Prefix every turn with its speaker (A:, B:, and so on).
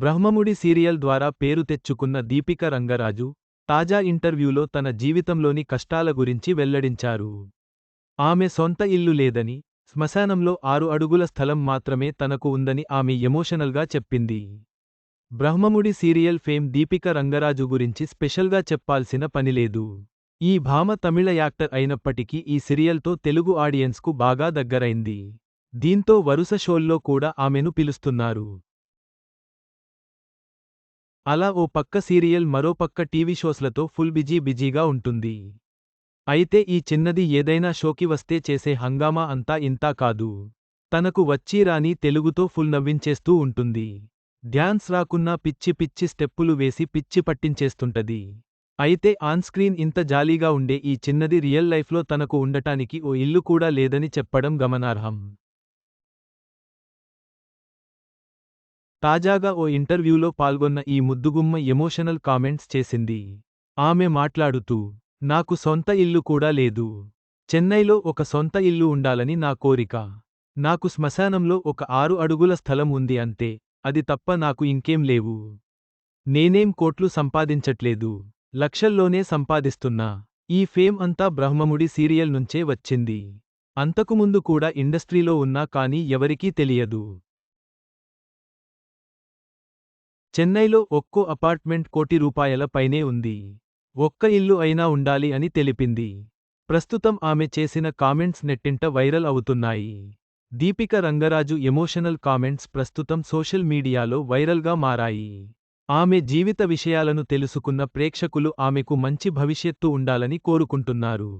A: Brahmamudi serial ద్వారా పేరు తెచ్చుకున్న దీపిక రంగరాజు తాజా ఇంటర్వ్యూలో తన జీవితంలోని కష్టాల గురించి వెల్లడించారు. ఆమె సొంత ఇల్లు లేదని శ్మశానంలో ఆరు అడుగుల స్థలం మాత్రమే తనకు ఉందని ఆమె ఎమోషనల్గా చెప్పింది. బ్రహ్మముడి సీరియల్ ఫేమ్ దీపిక రంగరాజు గురించి స్పెషల్గా చెప్పాల్సిన పనిలేదు ఈ భామ తమిళ యాక్టర్ అయినప్పటికీ ఈ సీరియల్తో తెలుగు ఆడియన్స్కు బాగా దగ్గరైంది. దీంతో వరుస షోల్లో కూడా ఆమెను పిలుస్తున్నారు. అలా ఓ పక్క సీరియల్ మరో పక్క టీవీ షోస్లతో ఫుల్ బిజీ బిజీగా ఉంటుంది. అయితే ఈ చిన్నది ఏదైనా షోకి వస్తే చేసే హంగామా అంతా ఇంతా కాదు. తనకు వచ్చీ రాని తెలుగుతో ఫుల్ నవ్వించేస్తూ ఉంటుంది. డ్యాన్స్ రాకున్నా పిచ్చి పిచ్చి స్టెప్పులు వేసి పిచ్చి పట్టించేస్తుంటది. అయితే ఆన్స్క్రీన్ ఇంత జాలీగా ఉండే ఈ చిన్నది రియల్ లైఫ్లో తనకు ఉండటానికి ఓ ఇల్లు కూడా లేదని చెప్పడం గమనార్హం. తాజాగా ఓ ఇంటర్వ్యూలో పాల్గొన్న ఈ ముద్దుగుమ్మ ఎమోషనల్ కామెంట్స్ చేసింది. ఆమె మాట్లాడుతూ నాకు సొంత ఇల్లు కూడా లేదు. చెన్నైలో ఒక సొంత ఇల్లు ఉండాలని నా కోరిక. నాకు శ్మశానంలో ఒక ఆరు అడుగుల స్థలం ఉంది అంతే. అది తప్ప నాకు ఇంకేం లేవు. నేనేం కోట్లు సంపాదించట్లేదు. లక్షల్లోనే సంపాదిస్తున్నా. ఈ ఫేమ్ అంతా బ్రహ్మముడి సీరియల్ నుంచే వచ్చింది. అంతకుముందు కూడా ఇండస్ట్రీలో ఉన్నా కానీ ఎవరికీ తెలియదు. చెన్నైలో ఒక్కో అపార్ట్మెంట్ కోటి రూపాయల పైనే ఉంది. ఒక్క ఇల్లు అయినా ఉండాలి అని తెలిపింది. ప్రస్తుతం ఆమె చేసిన కామెంట్స్ నెట్టింట వైరల్ అవుతున్నాయి. దీపిక రంగరాజు ఎమోషనల్ కామెంట్స్ ప్రస్తుతం సోషల్ మీడియాలో వైరల్గా మారాయి. ఆమె జీవిత విషయాలను తెలుసుకున్న ప్రేక్షకులు ఆమెకు మంచి భవిష్యత్తు ఉండాలని కోరుకుంటున్నారు.